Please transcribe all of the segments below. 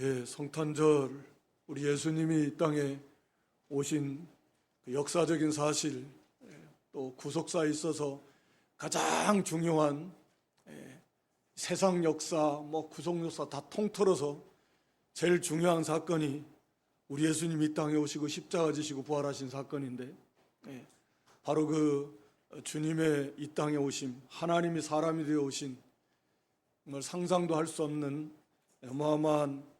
예, 성탄절 우리 예수님이 이 땅에 오신 그 역사적인 사실 예, 또 구속사에 있어서 가장 중요한 예, 세상 역사 뭐 구속 역사 다 통틀어서 제일 중요한 사건이 우리 예수님이 이 땅에 오시고 십자가 지시고 부활하신 사건인데 예, 바로 그 주님의 이 땅에 오심 하나님이 사람이 되어 오신 정말 상상도 할 수 없는 어마어마한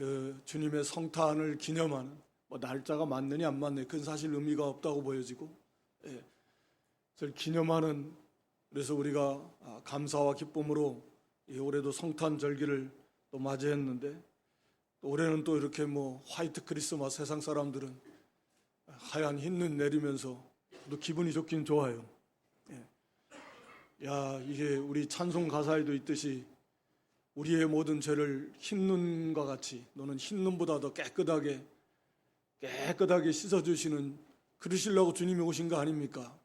그 주님의 성탄을 기념하는 뭐 날짜가 맞느냐 안 맞느냐 그건 사실 의미가 없다고 보여지고 예. 그걸 기념하는 그래서 우리가 아, 감사와 기쁨으로 이 올해도 성탄 절기를 또 맞이했는데 또 올해는 또 이렇게 뭐 화이트 크리스마스 세상 사람들은 하얀 흰눈 내리면서 또 기분이 좋긴 좋아요. 예. 야 이게 우리 찬송 가사에도 있듯이 우리의 모든 죄를 흰 눈과 같이 너는 흰 눈보다 더 깨끗하게 깨끗하게 씻어 주시는 그러시려고 주님이 오신 거 아닙니까?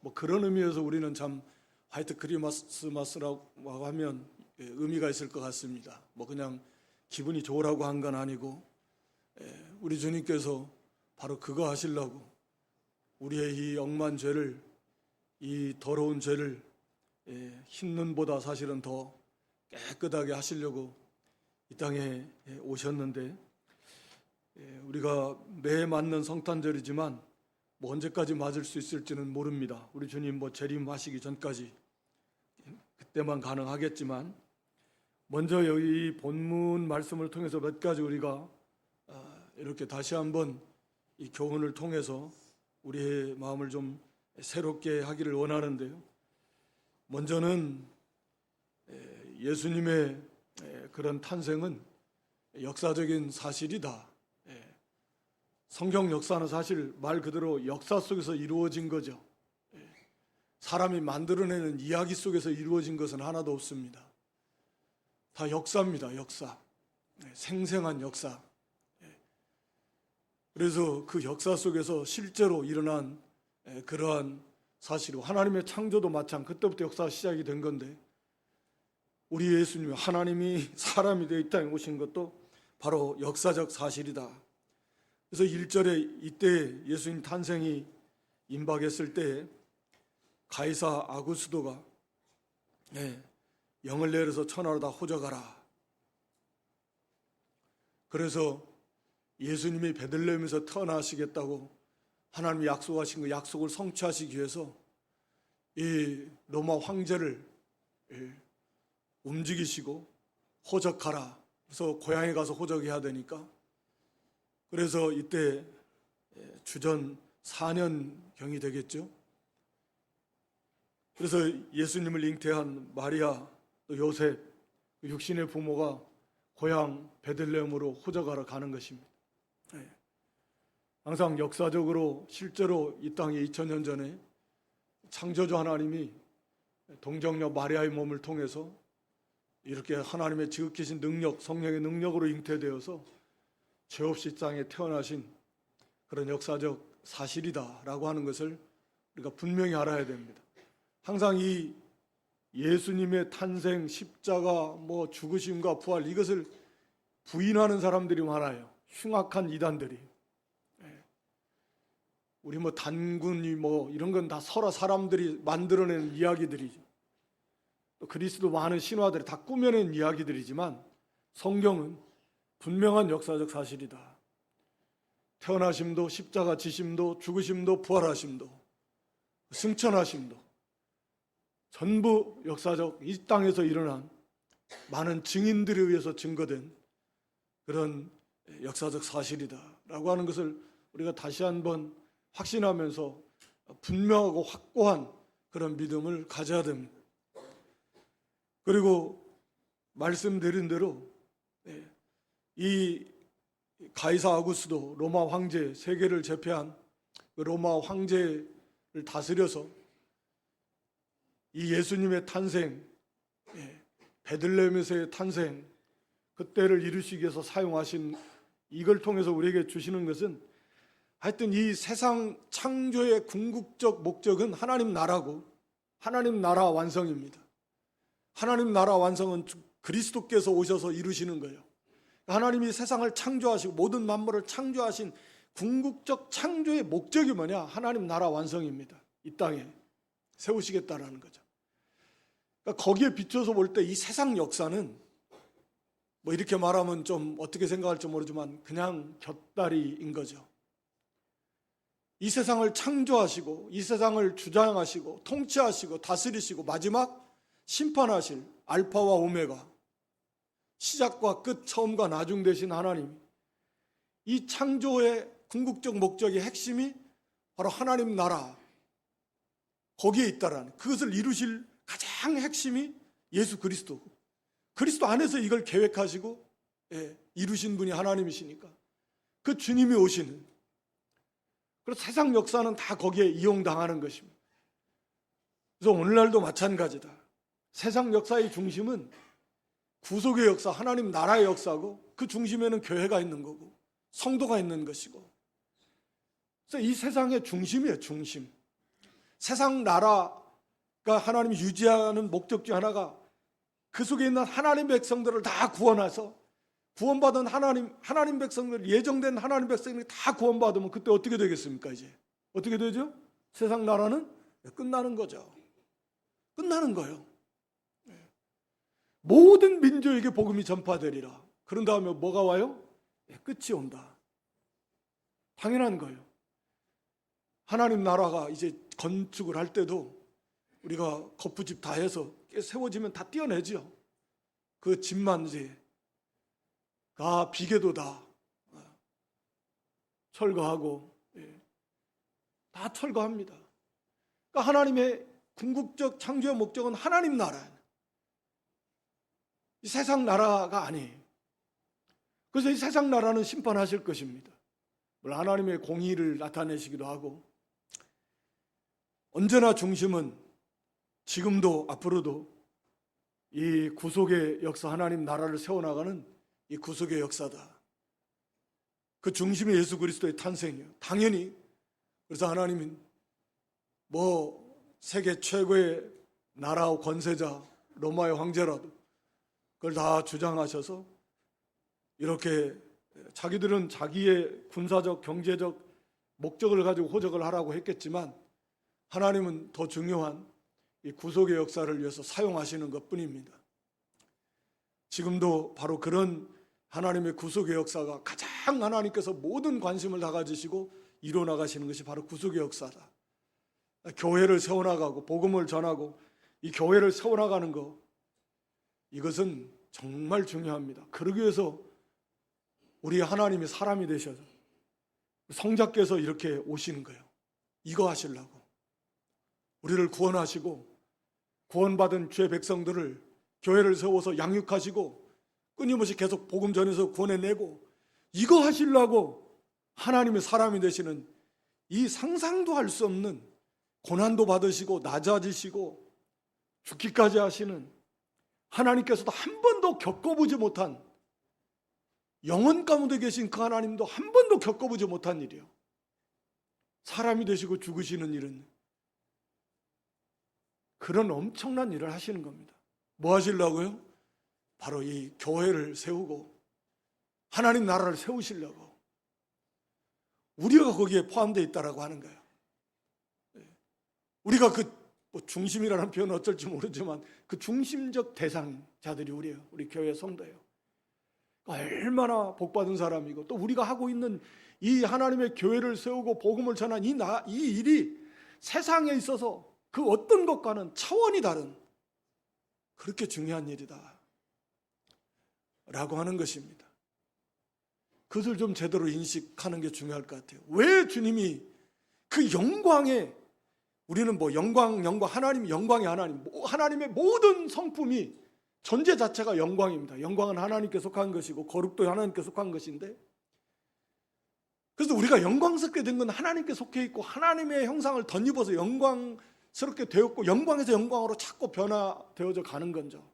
뭐 그런 의미에서 우리는 참 화이트 크리스마스라고 하면 예, 의미가 있을 것 같습니다. 뭐 그냥 기분이 좋으라고 한 건 아니고 예, 우리 주님께서 바로 그거 하시려고 우리의 이 억만 죄를 이 더러운 죄를 예, 흰 눈보다 사실은 더 깨끗하게 하시려고 이 땅에 예, 오셨는데 예, 우리가 매 맞는 성탄절이지만 뭐 언제까지 맞을 수 있을지는 모릅니다. 우리 주님 뭐 재림하시기 전까지 그때만 가능하겠지만 먼저 여기 이 본문 말씀을 통해서 몇 가지 우리가 아, 이렇게 다시 한번 이 교훈을 통해서 우리의 마음을 좀 새롭게 하기를 원하는데요. 먼저는 에, 예수님의 에, 그런 탄생은 역사적인 사실이다. 예. 성경 역사는 사실 말 그대로 역사 속에서 이루어진 거죠. 예. 사람이 만들어내는 이야기 속에서 이루어진 것은 하나도 없습니다. 다 역사입니다, 역사. 예, 생생한 역사. 예. 그래서 그 역사 속에서 실제로 일어난 예, 그러한 사실이고 하나님의 창조도 마찬 그때부터 역사가 시작이 된 건데 우리 예수님이 하나님이 사람이 되어 이 땅에 오신 것도 바로 역사적 사실이다. 그래서 1절에 이때 예수님 탄생이 임박했을 때 가이사 아구스도가 예, 영을 내려서 천하로 다 호적하라. 그래서 예수님이 베들레헴에서 태어나시겠다고 하나님이 약속하신 그 약속을 성취하시기 위해서 이 로마 황제를 예, 움직이시고 호적하라. 그래서 고향에 가서 호적해야 되니까. 그래서 이때 예, 주전 4년경이 되겠죠. 그래서 예수님을 잉태한 마리아 또 요셉 그 육신의 부모가 고향 베들레헴으로 호적하러 가는 것입니다. 예. 항상 역사적으로 실제로 이 땅에 2000년 전에 창조주 하나님이 동정녀 마리아의 몸을 통해서 이렇게 하나님의 지극히신 능력, 성령의 능력으로 잉태되어서 죄 없이 땅에 태어나신 그런 역사적 사실이다라고 하는 것을 우리가 분명히 알아야 됩니다. 항상 이 예수님의 탄생, 십자가, 뭐 죽으심과 부활 이것을 부인하는 사람들이 많아요. 흉악한 이단들이. 예. 우리 뭐 단군이 뭐 이런 건 다 설화 사람들이 만들어낸 이야기들이죠. 또 그리스도 많은 신화들이 다 꾸며낸 이야기들이지만 성경은 분명한 역사적 사실이다. 태어나심도 십자가 지심도 죽으심도 부활하심도 승천하심도 전부 역사적 이 땅에서 일어난 많은 증인들에 의해서 증거된 그런 역사적 사실이다라고 하는 것을 우리가 다시 한번 확신하면서 분명하고 확고한 그런 믿음을 가져야 됩니다. 그리고 말씀드린 대로 예, 이 가이사 아구스도 로마 황제 세계를 제패한 그 로마 황제를 다스려서 이 예수님의 탄생, 예, 베들레헴에서의 탄생, 그때를 이루시기 위해서 사용하신 이걸 통해서 우리에게 주시는 것은 하여튼 이 세상 창조의 궁극적 목적은 하나님 나라고 하나님 나라 완성입니다. 하나님 나라 완성은 주- 그리스도께서 오셔서 이루시는 거예요. 하나님이 세상을 창조하시고 모든 만물을 창조하신 궁극적 창조의 목적이 뭐냐? 하나님 나라 완성입니다. 이 땅에 세우시겠다라는 거죠. 그러니까 거기에 비춰서 볼 때 이 세상 역사는 뭐 이렇게 말하면 좀 어떻게 생각할지 모르지만 그냥 곁다리인 거죠. 이 세상을 창조하시고 이 세상을 주장하시고 통치하시고 다스리시고 마지막 심판하실 알파와 오메가 시작과 끝 처음과 나중 되신 하나님 이 창조의 궁극적 목적의 핵심이 바로 하나님 나라 거기에 있다라는 그것을 이루실 가장 핵심이 예수 그리스도고 그리스도 안에서 이걸 계획하시고 예, 이루신 분이 하나님이시니까 그 주님이 오시는 그래서 세상 역사는 다 거기에 이용당하는 것입니다. 그래서 오늘날도 마찬가지다. 세상 역사의 중심은 구속의 역사, 하나님 나라의 역사고 그 중심에는 교회가 있는 거고 성도가 있는 것이고 그래서 이 세상의 중심이에요, 중심. 세상 나라가 하나님이 유지하는 목적 중 하나가 그 속에 있는 하나님 백성들을 다 구원해서 구원받은 하나님 하나님 백성들 예정된 하나님 백성들이 다 구원받으면 그때 어떻게 되겠습니까 이제 어떻게 되죠? 세상 나라는 끝나는 거죠. 끝나는 거예요. 네. 모든 민족에게 복음이 전파되리라. 그런 다음에 뭐가 와요? 네, 끝이 온다. 당연한 거예요. 하나님 나라가 이제 건축을 할 때도 우리가 거푸집 다 해서 세워지면 다 떼어내죠. 그 집만 이제 다 비계도 다 어, 철거하고 예, 다 철거합니다. 그러니까 하나님의 궁극적 창조의 목적은 하나님 나라. 이 세상 나라가 아니에요. 그래서 이 세상 나라는 심판하실 것입니다. 물론 하나님의 공의를 나타내시기도 하고 언제나 중심은 지금도 앞으로도 이 구속의 역사 하나님 나라를 세워나가는 이 구속의 역사다. 그 중심이 예수 그리스도의 탄생이에요. 당연히 그래서 하나님은 뭐 세계 최고의 나라 권세자 로마의 황제라도 그걸 다 주장하셔서 이렇게 자기들은 자기의 군사적 경제적 목적을 가지고 호적을 하라고 했겠지만 하나님은 더 중요한 이 구속의 역사를 위해서 사용하시는 것 뿐입니다. 지금도 바로 그런 하나님의 구속의 역사가 가장 하나님께서 모든 관심을 다 가지시고 이뤄나가시는 것이 바로 구속의 역사다. 교회를 세워나가고 복음을 전하고 이 교회를 세워나가는 것 이것은 정말 중요합니다. 그러기 위해서 우리 하나님이 사람이 되셔서 성자께서 이렇게 오시는 거예요. 이거 하시려고. 우리를 구원하시고 구원받은 주의 백성들을 교회를 세워서 양육하시고 끊임없이 계속 복음 전해서 구원해내고 이거 하시려고 하나님의 사람이 되시는 이 상상도 할 수 없는 고난도 받으시고 낮아지시고 죽기까지 하시는 하나님께서도 한 번도 겪어보지 못한 영원 가운데 계신 그 하나님도 한 번도 겪어보지 못한 일이요. 사람이 되시고 죽으시는 일은 그런 엄청난 일을 하시는 겁니다. 뭐 하시려고요? 바로 이 교회를 세우고 하나님 나라를 세우시려고 우리가 거기에 포함되어 있다라고 하는 거예요. 네. 우리가 그뭐 중심이라는 표현은 어쩔지 모르지만 그 중심적 대상자들이 우리예요. 우리 교회 성도예요. 얼마나 복받은 사람이고 또 우리가 하고 있는 이 하나님의 교회를 세우고 복음을 전한 이, 나, 이 일이 세상에 있어서 그 어떤 것과는 차원이 다른 그렇게 중요한 일이다. 라고 하는 것입니다. 그것을 좀 제대로 인식하는 게 중요할 것 같아요. 왜 주님이 그 영광에 우리는 뭐 영광, 영광, 하나님 영광이 하나님, 하나님의 모든 성품이 존재 자체가 영광입니다. 영광은 하나님께 속한 것이고 거룩도 하나님께 속한 것인데 그래서 우리가 영광스럽게 된 건 하나님께 속해 있고 하나님의 형상을 덧입어서 영광스럽게 되었고 영광에서 영광으로 자꾸 변화되어져 가는 건죠.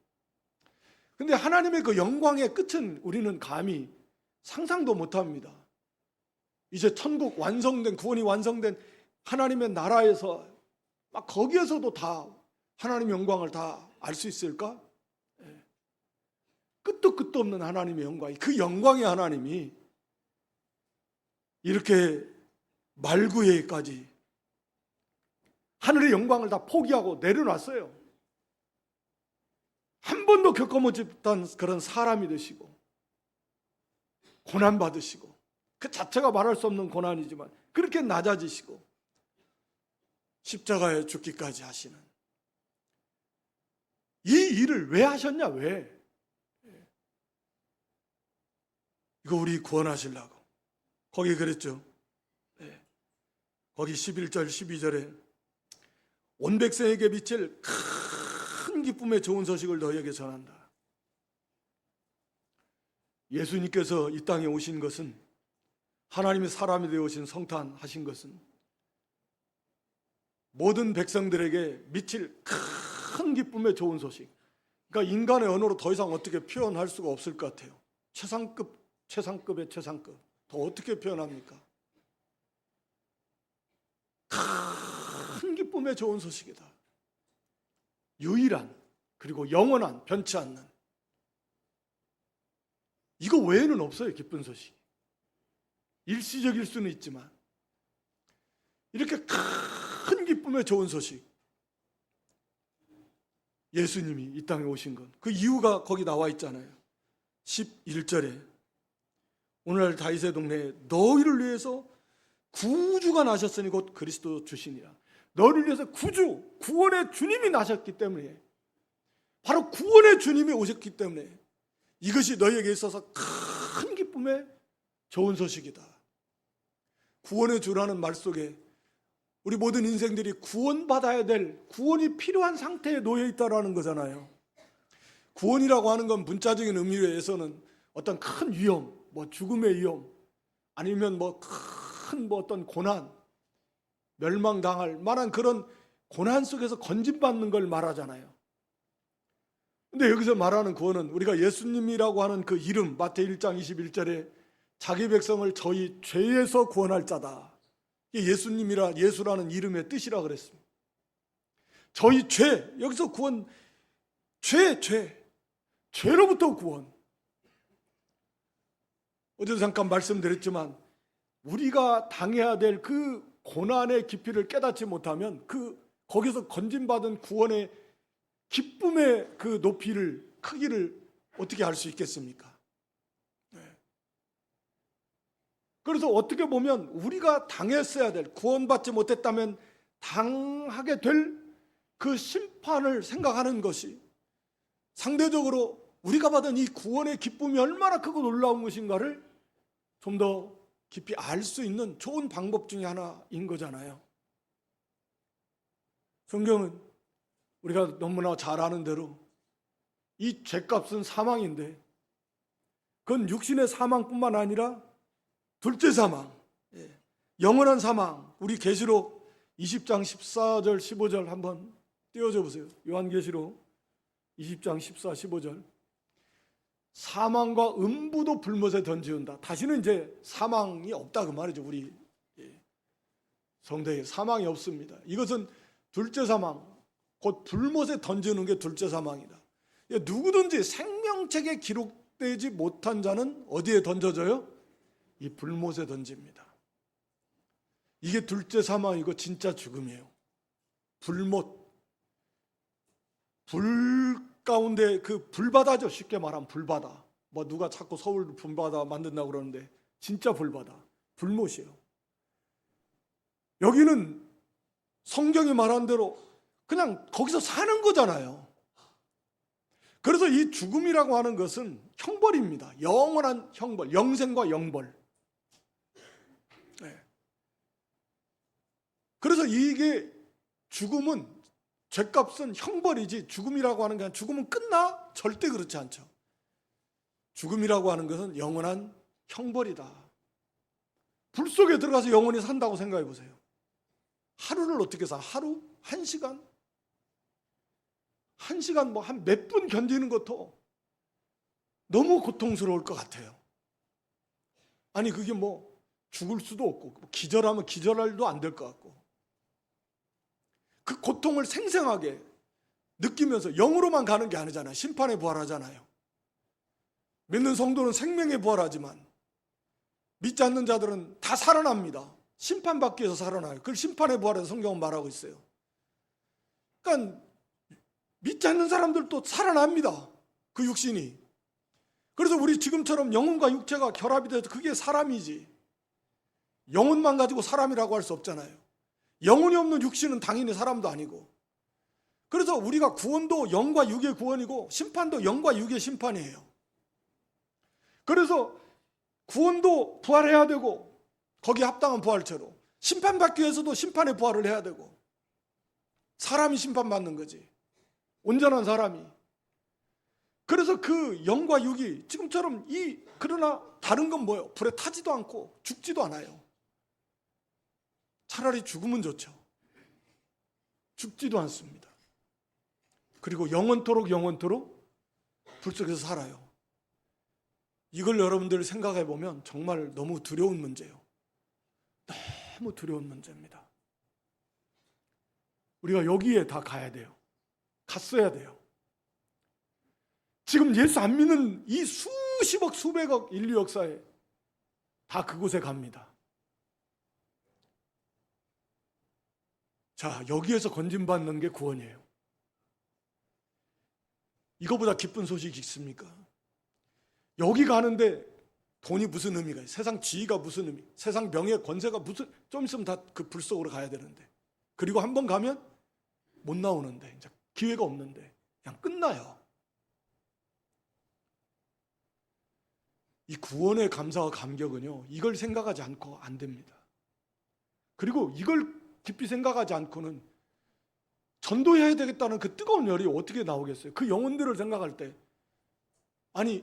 근데 하나님의 그 영광의 끝은 우리는 감히 상상도 못 합니다. 이제 천국 완성된 구원이 완성된 하나님의 나라에서 막 거기에서도 다 하나님 영광을 다 알 수 있을까? 예. 끝도 끝도 없는 하나님의 영광이 그 영광의 하나님이 이렇게 말구에까지 하늘의 영광을 다 포기하고 내려놨어요. 한 번도 겪어보지 못한 그런 사람이 되시고 고난 받으시고 그 자체가 말할 수 없는 고난이지만 그렇게 낮아지시고 십자가에 죽기까지 하시는. 이 일을 왜 하셨냐 왜? 이거 우리 구원하시려고. 거기 그랬죠? 네. 거기 11절 12절에 온 백성에게 비칠 큰 기쁨의 좋은 소식을 너희에게 전한다. 예수님께서 이 땅에 오신 것은 하나님의 사람이 되어 오신 성탄하신 것은 모든 백성들에게 미칠 큰 기쁨의 좋은 소식. 그러니까 인간의 언어로 더 이상 어떻게 표현할 수가 없을 것 같아요. 최상급, 최상급의 최상급. 더 어떻게 표현합니까? 큰 기쁨의 좋은 소식이다. 유일한, 그리고 영원한, 변치 않는. 이거 외에는 없어요, 기쁜 소식. 일시적일 수는 있지만. 이렇게 큰 기쁨의 좋은 소식. 예수님이 이 땅에 오신 것. 그 이유가 거기 나와 있잖아요. 11절에 오늘날 다윗의 동네에 너희를 위해서 구주가 나셨으니 곧 그리스도 주시니라. 너를 위해서 구주, 구원의 주님이 나셨기 때문에 바로 구원의 주님이 오셨기 때문에 이것이 너희에게 있어서 큰 기쁨의 좋은 소식이다. 구원의 주라는 말 속에 우리 모든 인생들이 구원받아야 될 구원이 필요한 상태에 놓여 있다라는 거잖아요. 구원이라고 하는 건 문자적인 의미에서는 어떤 큰 위험, 뭐 죽음의 위험, 아니면 뭐큰뭐 어떤 고난, 멸망당할 만한 그런 고난 속에서 건진받는 걸 말하잖아요. 근데 여기서 말하는 구원은 우리가 예수님이라고 하는 그 이름 마태 1장 21절에 자기 백성을 저희 죄에서 구원할 자다. 예수님이라 예수라는 이름의 뜻이라 그랬습니다. 저희 죄 여기서 구원 죄 죄. 죄로부터 구원. 어제도 잠깐 말씀드렸지만 우리가 당해야 될 그 고난의 깊이를 깨닫지 못하면 그 거기서 건진받은 구원의 기쁨의 그 높이를 크기를 어떻게 알 수 있겠습니까? 네. 그래서 어떻게 보면 우리가 당했어야 될 구원받지 못했다면 당하게 될 그 심판을 생각하는 것이 상대적으로 우리가 받은 이 구원의 기쁨이 얼마나 크고 놀라운 것인가를 좀 더 깊이 알 수 있는 좋은 방법 중에 하나인 거잖아요. 성경은 우리가 너무나 잘 아는 대로 이 죄값은 사망인데 그건 육신의 사망뿐만 아니라 둘째 사망, 예, 영원한 사망. 우리 계시록 20장 14절 15절 한번 띄워줘 보세요. 요한계시록 20장 14, 15절. 사망과 음부도 불못에 던지운다. 다시는 이제 사망이 없다 그 말이죠. 우리 예, 성대에 사망이 없습니다. 이것은 둘째 사망, 곧 불못에 던지는 게 둘째 사망이다. 예, 누구든지 생명책에 기록되지 못한 자는 어디에 던져져요? 이 불못에 던집니다. 이게 둘째 사망이고 진짜 죽음이에요. 불못. 불 가운데 그 불바다죠. 쉽게 말하면 불바다. 뭐 누가 자꾸 서울 불바다 만든다고 그러는데 진짜 불바다. 불못이에요. 여기는 성경이 말한 대로 그냥 거기서 사는 거잖아요. 그래서 이 죽음이라고 하는 것은 형벌입니다. 영원한 형벌, 영생과 영벌. 네. 그래서 이게 죽음은 죄값은 형벌이지 죽음이라고 하는 게 죽음은 끝나? 절대 그렇지 않죠. 죽음이라고 하는 것은 영원한 형벌이다. 불 속에 들어가서 영원히 산다고 생각해 보세요. 하루를 어떻게 사? 하루? 한 시간? 한 시간 뭐 한 몇 분 견디는 것도 너무 고통스러울 것 같아요. 아니 그게 뭐 죽을 수도 없고 기절하면 기절할 일도 안 될 것 같고 그 고통을 생생하게 느끼면서 영으로만 가는 게 아니잖아요. 심판에 부활하잖아요. 믿는 성도는 생명에 부활하지만 믿지 않는 자들은 다 살아납니다. 심판받기 위해서 살아나요. 그걸 심판의 부활에서 성경은 말하고 있어요. 그러니까 믿지 않는 사람들도 살아납니다. 그 육신이. 그래서 우리 지금처럼 영혼과 육체가 결합이 돼서 그게 사람이지. 영혼만 가지고 사람이라고 할 수 없잖아요. 영혼이 없는 육신은 당연히 사람도 아니고. 그래서 우리가 구원도 영과 육의 구원이고 심판도 영과 육의 심판이에요. 그래서 구원도 부활해야 되고 거기에 합당한 부활체로 심판받기 위해서도 심판의 부활을 해야 되고 사람이 심판받는 거지. 온전한 사람이. 그래서 그 영과 육이 지금처럼 이 그러나 다른 건 뭐예요? 불에 타지도 않고 죽지도 않아요. 차라리 죽으면 좋죠. 죽지도 않습니다. 그리고 영원토록 영원토록 불 속에서 살아요. 이걸 여러분들 생각해 보면 정말 너무 두려운 문제예요. 너무 두려운 문제입니다. 우리가 여기에 다 가야 돼요. 갔어야 돼요. 지금 예수 안 믿는 이 수십억, 수백억 인류 역사에 다 그곳에 갑니다. 자, 여기에서 건진받는 게 구원이에요. 이거보다 기쁜 소식이 있습니까? 여기 가는데 돈이 무슨 의미가 있어요? 세상 지위가 무슨 의미? 세상 명예, 권세가 무슨 좀 있으면 다 그 불 속으로 가야 되는데. 그리고 한 번 가면 못 나오는데 이제 기회가 없는데 그냥 끝나요. 이 구원의 감사와 감격은요. 이걸 생각하지 않고 안 됩니다. 그리고 이걸 깊이 생각하지 않고는 전도해야 되겠다는 그 뜨거운 열이 어떻게 나오겠어요? 그 영혼들을 생각할 때 아니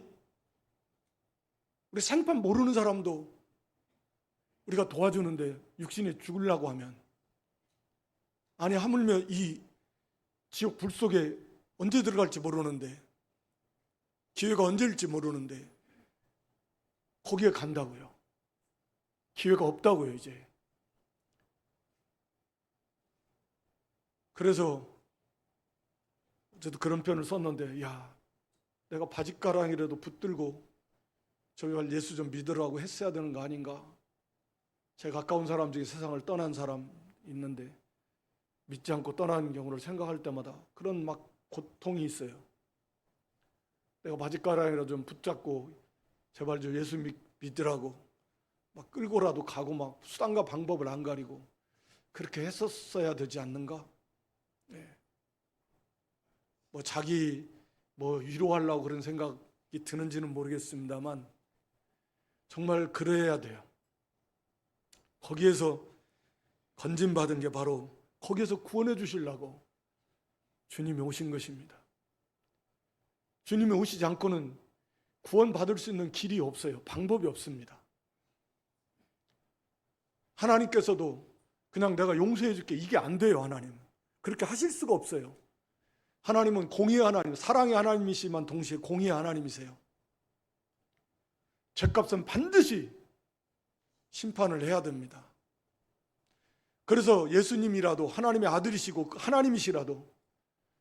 우리 생판 모르는 사람도 우리가 도와주는데 육신이 죽으려고 하면 아니 하물며 이 지옥 불 속에 언제 들어갈지 모르는데 기회가 언제일지 모르는데 거기에 간다고요. 기회가 없다고요, 이제. 그래서 저도 그런 편을 썼는데, 야, 내가 바짓가랑이라도 붙들고 갈 예수 좀 믿으라고 했어야 되는 거 아닌가? 제 가까운 사람 중에 세상을 떠난 사람 있는데 믿지 않고 떠나는 경우를 생각할 때마다 그런 막 고통이 있어요. 내가 바짓가랑이라도 좀 붙잡고 제발 좀 예수 믿, 믿으라고 막 끌고라도 가고 막 수단과 방법을 안 가리고 그렇게 했었어야 되지 않는가? 네. 뭐 자기 뭐 위로하려고 그런 생각이 드는지는 모르겠습니다만 정말 그래야 돼요. 거기에서 건진받은 게 바로 거기에서 구원해 주시려고 주님이 오신 것입니다. 주님이 오시지 않고는 구원받을 수 있는 길이 없어요. 방법이 없습니다. 하나님께서도 그냥 내가 용서해 줄게 이게 안 돼요, 하나님. 그렇게 하실 수가 없어요. 하나님은 공의의 하나님, 사랑의 하나님이시만 동시에 공의의 하나님이세요. 죄값은 반드시 심판을 해야 됩니다. 그래서 예수님이라도 하나님의 아들이시고 하나님이시라도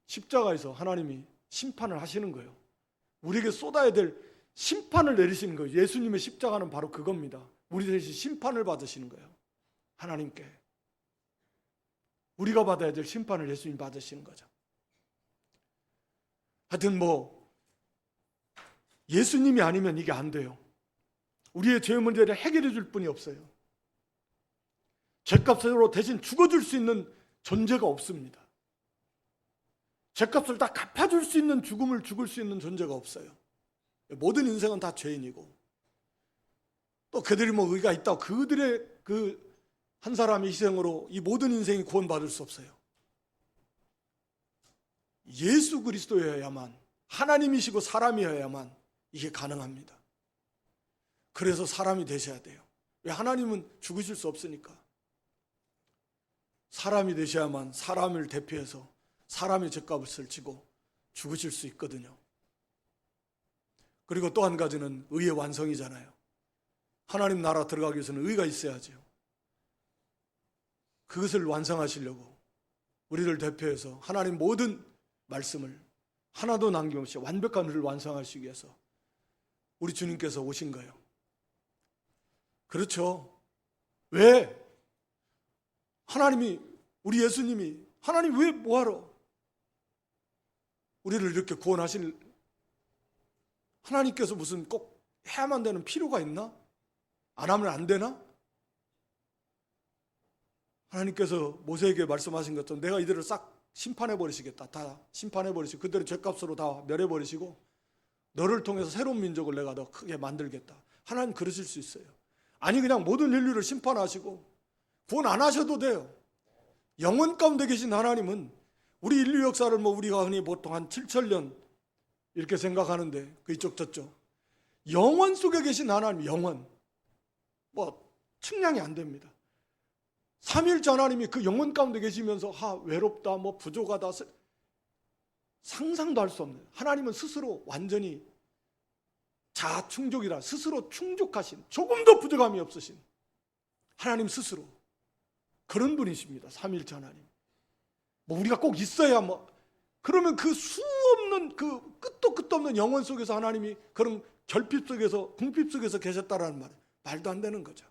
십자가에서 하나님이 심판을 하시는 거예요. 우리에게 쏟아야 될 심판을 내리시는 거예요. 예수님의 십자가는 바로 그겁니다. 우리 대신 심판을 받으시는 거예요. 하나님께. 우리가 받아야 될 심판을 예수님 받으시는 거죠. 하여튼 뭐 예수님이 아니면 이게 안 돼요. 우리의 죄 문제를 해결해 줄 분이 없어요. 죄값으로 대신 죽어줄 수 있는 존재가 없습니다. 죄값을 다 갚아줄 수 있는 죽음을 죽을 수 있는 존재가 없어요. 모든 인생은 다 죄인이고 또 그들이 뭐 의가 있다고 그들의 그 한 사람의 희생으로 이 모든 인생이 구원받을 수 없어요. 예수 그리스도여야만 하나님이시고 사람이어야만 이게 가능합니다. 그래서 사람이 되셔야 돼요. 왜 하나님은 죽으실 수 없으니까. 사람이 되셔야만 사람을 대표해서 사람의 죄값을 지고 죽으실 수 있거든요. 그리고 또 한 가지는 의의 완성이잖아요. 하나님 나라 들어가기 위해서는 의가 있어야죠. 그것을 완성하시려고 우리를 대표해서 하나님 모든 말씀을 하나도 남김없이 완벽한 의를 완성하시기 위해서 우리 주님께서 오신 거예요. 그렇죠. 왜? 하나님이 우리 예수님이 하나님 왜 뭐하러 우리를 이렇게 구원하신 하나님께서 무슨 꼭 해야만 되는 필요가 있나? 안 하면 안 되나? 하나님께서 모세에게 말씀하신 것처럼 내가 이들을 싹 심판해 버리시겠다. 다 심판해 버리시고 그들의 죄값으로 다 멸해 버리시고 너를 통해서 새로운 민족을 내가 더 크게 만들겠다. 하나님 그러실 수 있어요. 아니 그냥 모든 인류를 심판하시고 구원 안 하셔도 돼요. 영원 가운데 계신 하나님은 우리 인류 역사를 뭐 우리가 흔히 보통 한 7천 년 이렇게 생각하는데 그 이쪽 저쪽 영원 속에 계신 하나님 영원 뭐 측량이 안 됩니다. 삼일째 하나님이 그 영원 가운데 계시면서 하 외롭다 뭐 부족하다 세- 상상도 할 수 없는 하나님은 스스로 완전히 자아 충족이라 스스로 충족하신 조금도 부족함이 없으신 하나님 스스로 그런 분이십니다. 삼일째 하나님. 뭐 우리가 꼭 있어야 뭐 그러면 그 수 없는 그 끝도 끝도 없는 영원 속에서 하나님이 그런 결핍 속에서 궁핍 속에서 계셨다라는 말 말도 안 되는 거죠.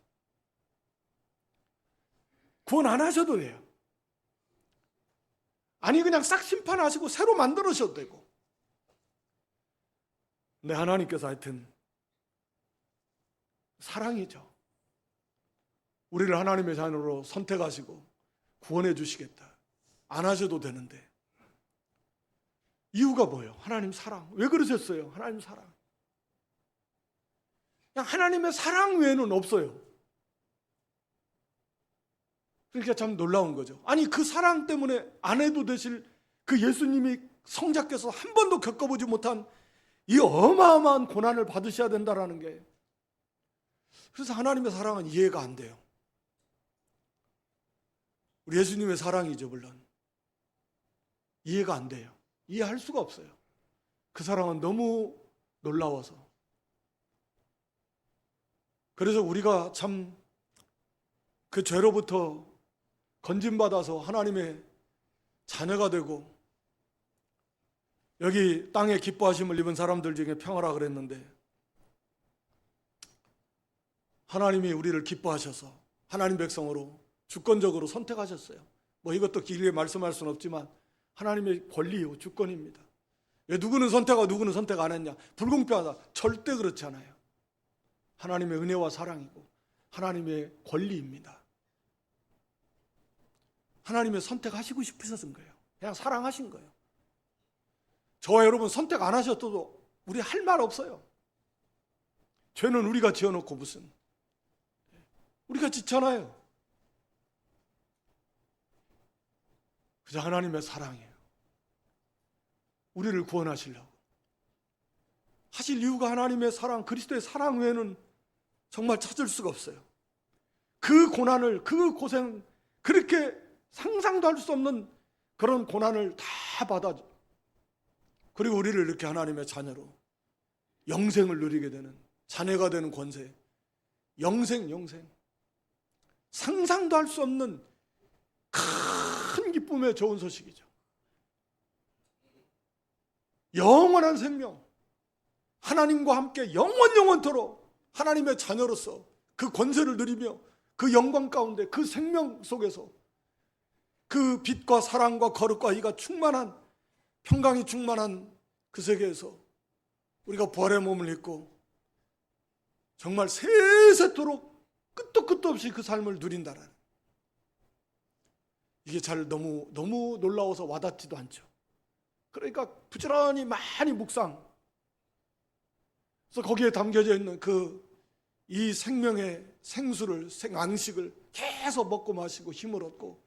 구원 안 하셔도 돼요. 아니 그냥 싹 심판하시고 새로 만들으셔도 되고. 근데 하나님께서 하여튼 사랑이죠. 우리를 하나님의 자녀로 선택하시고 구원해 주시겠다. 안 하셔도 되는데. 이유가 뭐예요? 하나님 사랑. 왜 그러셨어요? 하나님 사랑. 그냥 하나님의 사랑 외에는 없어요. 그러니까 참 놀라운 거죠. 아니 그 사랑 때문에 안 해도 되실 그 예수님이 성자께서 한 번도 겪어보지 못한 이 어마어마한 고난을 받으셔야 된다라는 게 그래서 하나님의 사랑은 이해가 안 돼요. 우리 예수님의 사랑이죠 물론 이해가 안 돼요. 이해할 수가 없어요. 그 사랑은 너무 놀라워서 그래서 우리가 참 그 죄로부터 건진받아서 하나님의 자녀가 되고 여기 땅에 기뻐하심을 입은 사람들 중에 평화라 그랬는데 하나님이 우리를 기뻐하셔서 하나님 백성으로 주권적으로 선택하셨어요. 뭐 이것도 길게 말씀할 수는 없지만 하나님의 권리요 주권입니다. 왜 누구는 선택하고 누구는 선택 안 했냐? 불공평하다. 절대 그렇지 않아요. 하나님의 은혜와 사랑이고 하나님의 권리입니다. 하나님의 선택하시고 싶으셨은 거예요. 그냥 사랑하신 거예요. 저와 여러분 선택 안 하셨어도 우리 할 말 없어요. 죄는 우리가 지어놓고 무슨 우리가 짓잖아요. 그저 하나님의 사랑이에요. 우리를 구원하시려고 하실 이유가 하나님의 사랑, 그리스도의 사랑 외에는 정말 찾을 수가 없어요. 그 고난을, 그 고생, 그렇게 상상도 할 수 없는 그런 고난을 다 받아 그리고 우리를 이렇게 하나님의 자녀로 영생을 누리게 되는 자녀가 되는 권세. 영생 영생. 상상도 할 수 없는 큰 기쁨의 좋은 소식이죠. 영원한 생명. 하나님과 함께 영원 영원토록 하나님의 자녀로서 그 권세를 누리며 그 영광 가운데 그 생명 속에서 그 빛과 사랑과 거룩과 이가 충만한 평강이 충만한 그 세계에서 우리가 부활의 몸을 입고 정말 세세토록 끝도 끝도 없이 그 삶을 누린다는 이게 잘 너무 너무 놀라워서 와닿지도 않죠. 그러니까 부지런히 많이 묵상. 그래서 거기에 담겨져 있는 그 이 생명의 생수를 생앙식을 계속 먹고 마시고 힘을 얻고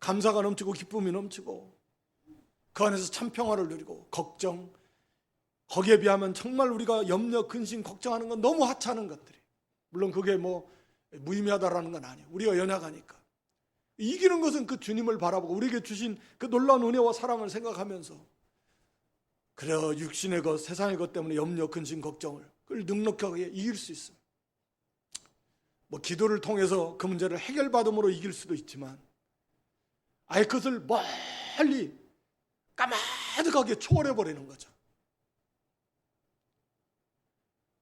감사가 넘치고 기쁨이 넘치고 그 안에서 참 평화를 누리고 걱정. 거기에 비하면 정말 우리가 염려 근심 걱정하는 건 너무 하찮은 것들이. 물론 그게 뭐 무의미하다라는 건 아니에요. 우리가 연약하니까. 이기는 것은 그 주님을 바라보고 우리에게 주신 그 놀라운 은혜와 사랑을 생각하면서 그래야 육신의 것 세상의 것 때문에 염려 근심 걱정을 그걸 넉넉하게 이길 수 있습니다. 뭐 기도를 통해서 그 문제를 해결받음으로 이길 수도 있지만 아예 그것을 멀리 까마득하게 초월해 버리는 거죠.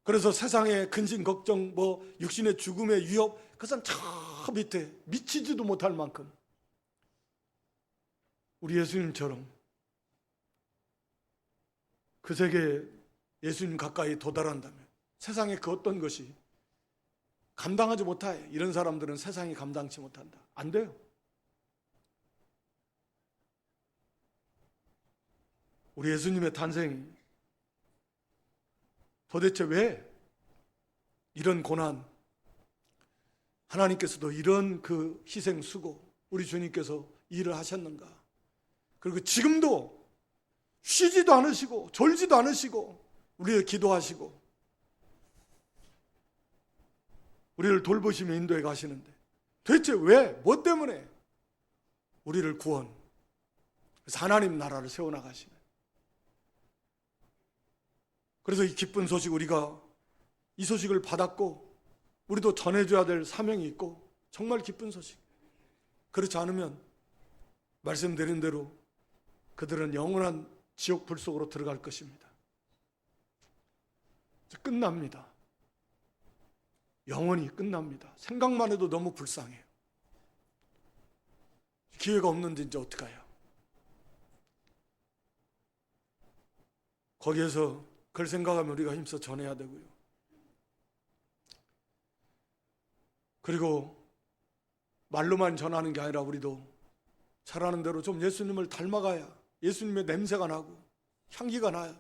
그래서 세상의 근심 걱정 뭐 육신의 죽음의 위협 그것은 저 밑에 미치지도 못할 만큼 우리 예수님처럼 그 세계 예수님 가까이 도달한다면 세상의 그 어떤 것이 감당하지 못해 이런 사람들은 세상이 감당치 못한다 안 돼요 우리 예수님의 탄생이 도대체 왜 이런 고난 하나님께서도 이런 그 희생 수고 우리 주님께서 일을 하셨는가? 그리고 지금도 쉬지도 않으시고 졸지도 않으시고 우리를 기도하시고 우리를 돌보시며 인도해 가시는데 도대체 왜, 뭐 때문에 우리를 구원, 하나님 나라를 세워나가시는 그래서 이 기쁜 소식 우리가 이 소식을 받았고 우리도 전해줘야 될 사명이 있고 정말 기쁜 소식. 그렇지 않으면 말씀드린 대로 그들은 영원한 지옥 불 속으로 들어갈 것입니다. 끝납니다. 영원히 끝납니다. 생각만 해도 너무 불쌍해요. 기회가 없는데 이제 어떡해요? 거기에서 그걸 생각하면 우리가 힘써 전해야 되고요. 그리고 말로만 전하는 게 아니라 우리도 잘하는 대로 좀 예수님을 닮아가야 예수님의 냄새가 나고 향기가 나요.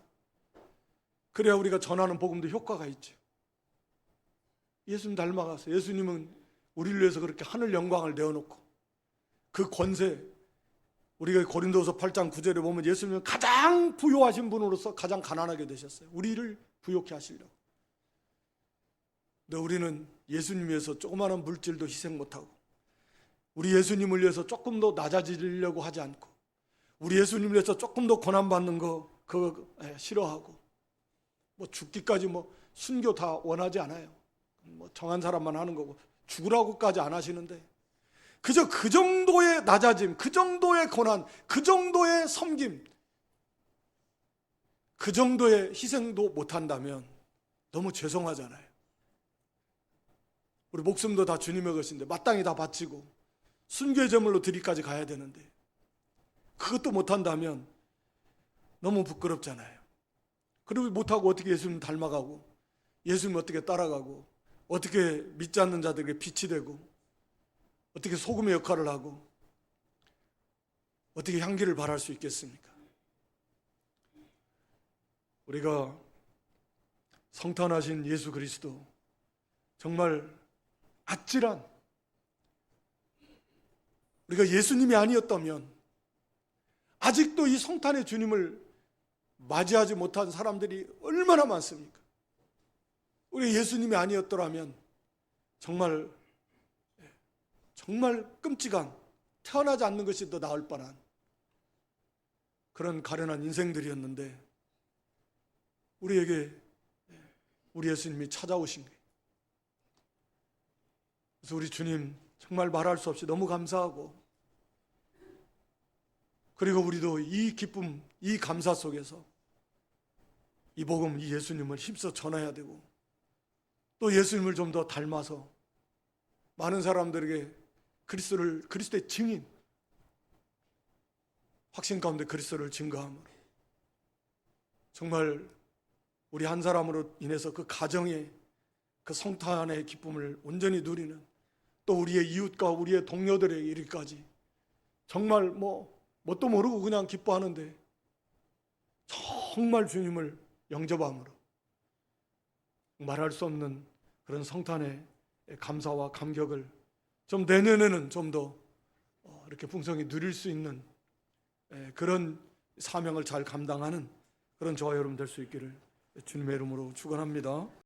그래야 우리가 전하는 복음도 효과가 있죠. 예수님 닮아가서 예수님은 우리를 위해서 그렇게 하늘 영광을 내어놓고 그 권세 우리가 고린도서 8장 9절에 보면 예수님은 가장 부유하신 분으로서 가장 가난하게 되셨어요. 우리를 부욕해 하시려고. 근데 우리는 예수님 위해서 조그마한 물질도 희생 못하고 우리 예수님을 위해서 조금 더 낮아지려고 하지 않고 우리 예수님을 위해서 조금 더 고난받는 거 그거 예, 싫어하고 뭐 죽기까지 뭐 순교 다 원하지 않아요. 뭐 정한 사람만 하는 거고 죽으라고까지 안 하시는데 그저 그 정도의 낮아짐, 그 정도의 고난, 그 정도의 섬김, 그 정도의 희생도 못한다면 너무 죄송하잖아요. 우리 목숨도 다 주님의 것인데 마땅히 다 바치고 순교의 제물로 드리까지 가야 되는데 그것도 못한다면 너무 부끄럽잖아요. 그리고 못하고 어떻게 예수님 닮아가고 예수님 어떻게 따라가고 어떻게 믿지 않는 자들에게 빛이 되고 어떻게 소금의 역할을 하고 어떻게 향기를 발할 수 있겠습니까? 우리가 성탄하신 예수 그리스도 정말 아찔한 우리가 예수님이 아니었다면 아직도 이 성탄의 주님을 맞이하지 못한 사람들이 얼마나 많습니까? 우리 예수님이 아니었더라면 정말 정말 끔찍한 태어나지 않는 것이 더 나을 뻔한 그런 가련한 인생들이었는데 우리에게 우리 예수님이 찾아오신 거예요. 그래서 우리 주님 정말 말할 수 없이 너무 감사하고 그리고 우리도 이 기쁨, 이 감사 속에서 이 복음, 이 예수님을 힘써 전해야 되고 또 예수님을 좀 더 닮아서 많은 사람들에게 그리스도를 그리스도의 증인 확신 가운데 그리스도를 증거함으로. 정말 우리 한 사람으로 인해서 그 가정의 그 성탄의 기쁨을 온전히 누리는 또 우리의 이웃과 우리의 동료들의 일까지 정말 뭐 뭣도 모르고 그냥 기뻐하는데 정말 주님을 영접함으로. 말할 수 없는 그런 성탄의 감사와 감격을 좀 내년에는 좀더 어, 이렇게 풍성히 누릴 수 있는 에, 그런 사명을 잘 감당하는 그런 저와 여러분 될 수 있기를 주님의 이름으로 축원합니다.